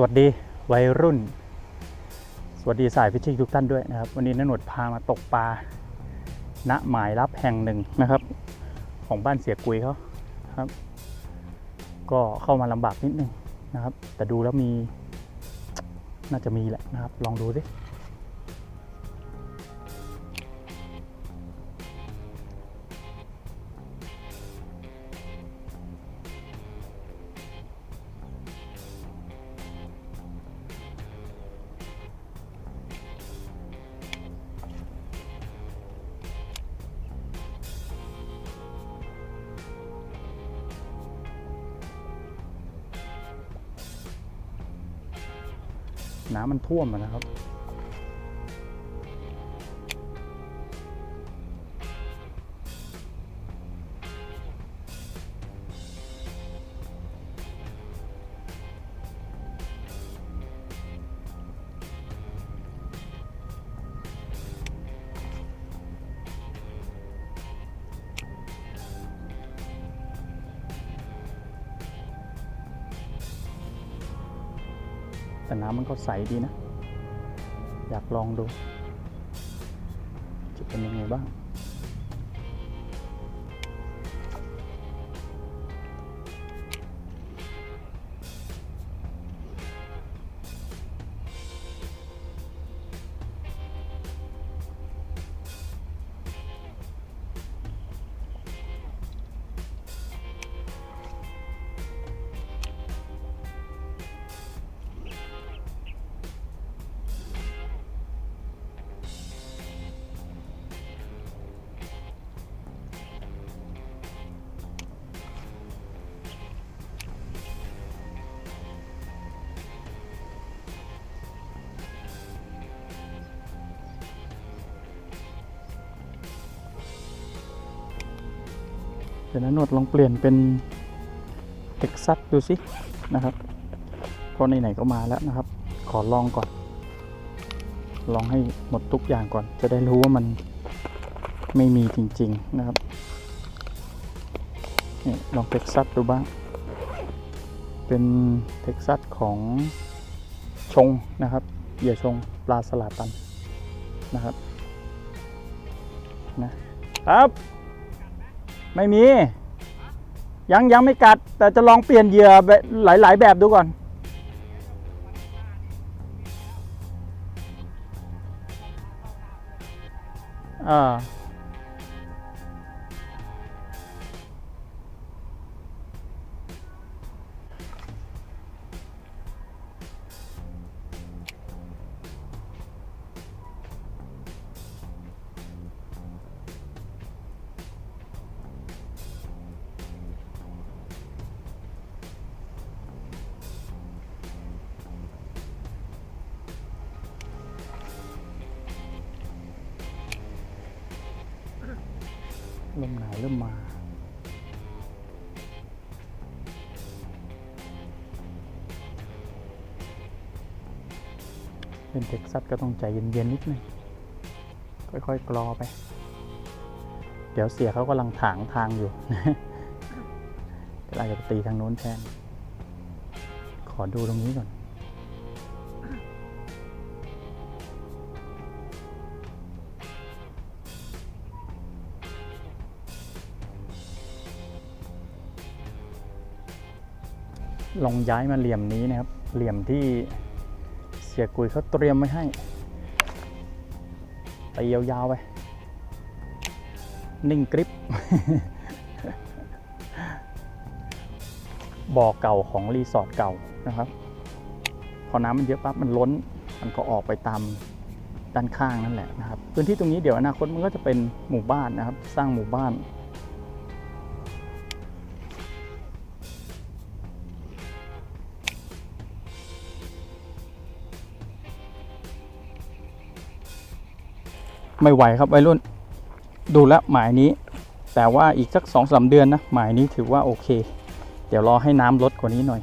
สวัสดีวัยรุ่น สวัสดีสายฟิชชิ่งทุกท่านด้วยนะครับ วันนี้นหนวดพามาตกปลาณหมายรับแห่งหนึ่งนะครับ ของบ้านเสียกุยเขาครับ ก็เข้ามาลำบากนิดนึงนะครับ แต่ดูแล้วมี น่าจะมีแหละนะครับ ลองดูสิ น้ำมันท่วมนะครับ แต่น้ำมันก็ใสดีนะ อยากลองดู จะเป็นยังไงบ้าง เดี๋ยวนะนวดลองเปลี่ยนเป็นเท็กซัสดูสินะครับเพราะไหนๆก็มาแล้วนะครับ ขอลองก่อน ลองให้หมดทุกอย่างก่อน จะได้รู้ว่ามันไม่มีจริง ๆนะครับนี่ลองเท็กซัสดูบ้าง เป็นเท็กซัสของชงนะครับเหยื่อชงปลาสลาตันนะครับนะครับ ไม่มี ยังยังไม่กัด แต่จะลองเปลี่ยนเหยื่อแบบหลาย ๆ แบบดูก่อน อ่า ลมหนาวเริ่มมาเป็นเท็กซัสก็ต้องใจเย็น ๆ นิดนึงค่อย ๆ กรอไป เดี๋ยวเสียเขากำลังถางทางอยู่เดี๋ยวเราจะตีทางโน้นแทน ขอดูตรงนี้ก่อน ลองย้ายมาเหลี่ยมนี้นะครับ เหลี่ยมที่เสียกุยเขาเตรียมไว้ให้ตียาวๆไป นิ่งกริปบ่อเก่าของรีสอร์ทเก่านะครับ พอน้ำมันเยอะปั๊บมันล้น มันก็ออกไปตามด้านข้างนั่นแหละนะครับ พื้นที่ตรงนี้เดี๋ยวอนาคตมันก็จะเป็นหมู่บ้านนะครับ สร้างหมู่บ้าน ไม่ไหวครับวัยรุ่น ดูแลหมายนี้ แต่ว่าอีกสักสองสาเดือนนะหมายนี้ถือว่าโอเค เดี๋ยวรอให้น้ำลดกว่านี้หน่อย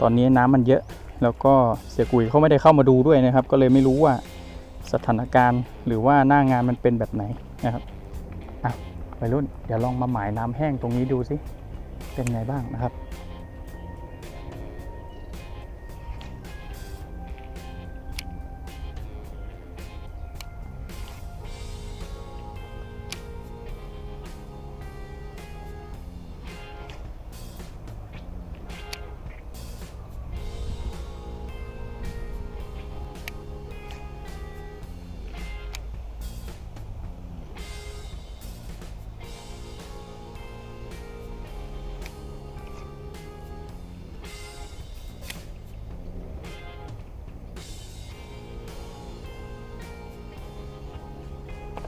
ตอนนี้น้ำมันเยอะ แล้วก็เสียกุยเขาไม่ได้เข้ามาดูด้วยนะครับ ก็เลยไม่รู้ว่าสถานการณ์หรือว่าหน้างานมันเป็นแบบไหนนะครับอะวัยรุ่นเดี๋ยวลองมาหมายน้ำแห้งตรงนี้ดูสิเป็นไงบ้างนะครับ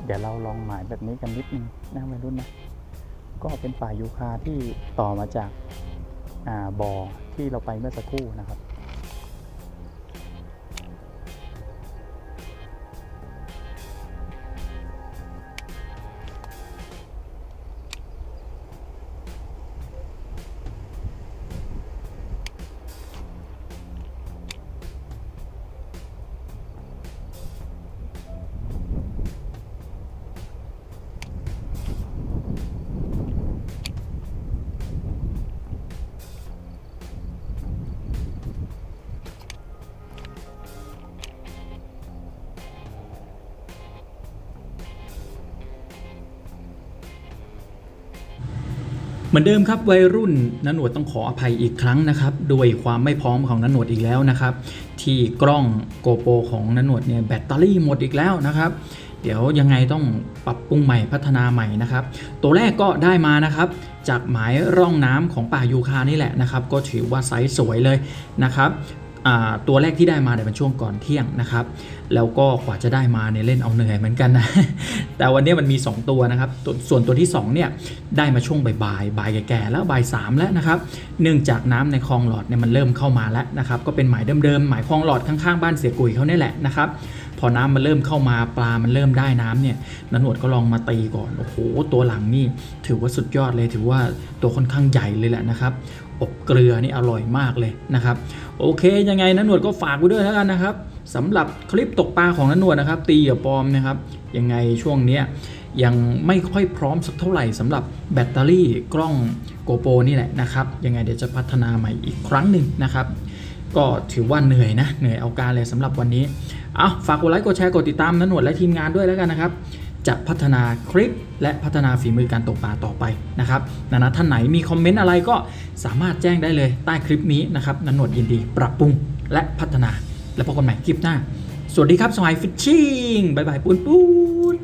เดี๋ยวเราลองหมายแบบนี้กันนิดนึงนะวัยรุ่นนะก็เป็นป่ายูคาที่ต่อมาจากอ่าบ่อที่เราไปเมื่อสักครู่นะครับ เหมือนเดิมครับวัยรุ่นนันหนวดต้องขออภัยอีกครั้งนะครับด้วยความไม่พร้อมของนันหนวดอีกแล้วนะครับ ที่กล้องโกโปรของนันหนวดเนี่ยแบตเตอรี่หมดอีกแล้วนะครับ เดี๋ยวยังไงต้องปรับปรุงใหม่พัฒนาใหม่นะครับ ตัวแรกก็ได้มานะครับจากหมายร่องน้ำของป่ายูคานี่แหละนะครับ ก็ถือว่าไซส์สวยเลยนะครับ ตัวแรกที่ได้มาเนี่ยเป็นช่วงก่อนเที่ยงนะครับ แล้วก็กว่าจะได้มาเนี่ยเล่นเอาเหนื่อยเหมือนกันนะ แต่วันนี้มันมี 2 ตัวนะครับ ส่วนตัวที่2เนี่ยได้มาช่วงบ่ายๆบ่ายแก่ๆแล้วบ่ายสามแล้วนะครับ เนื่องจากน้ำในคลองหลอดเนี่ยมันเริ่มเข้ามาแล้วนะครับ ก็เป็นหมายเดิมๆหมายคลองหลอดข้างๆบ้านเสียกุยเขาเนี่ยแหละนะครับพอน้ำมันเริ่มเข้ามาปลามันเริ่มได้น้ำเนี่ยนันหนวดก็ลองมาตีก่อน โอ้โห ตัวหลังนี่ถือว่าสุดยอดเลย ถือว่าตัวค่อนข้างใหญ่เลยแหละนะครับ อบเกลือนี่อร่อยมากเลยนะครับ โอเค ยังไงนันหนวดก็ฝากไว้ด้วยแล้วกันนะครับสำหรับคลิปตกปลาของนันหนวดนะครับ ตีเหยื่อปลอมนะครับยังไงช่วงเนี้ยยังไม่ค่อยพร้อมสักเท่าไหร่สำหรับแบตเตอรี่กล้องโกโปรนี่แหละนะครับยังไงเดี๋ยวจะพัฒนาใหม่อีกครั้งหนึ่งนะครับก็ถือว่าเหนื่อยนะเหนื่อยเอาการเลยสำหรับวันนี้เอาฝากกดไลค์กดแชร์กดติดตามนันหนวดและทีมงานด้วยแล้วกันนะครับ จะพัฒนาคลิป และพัฒนาฝีมือการตกปลาต่อไปนะครับนานาท่านไหนมีคอมเมนต์อะไรก็สามารถแจ้งได้เลยใต้คลิปนี้นะครับนันหนวดยินดี ปรับปรุงและพัฒนา แล้วพบกันใหม่คลิปหน้า สวัสดีครับสมัยฟิชชิ่งบายบายปูนปูน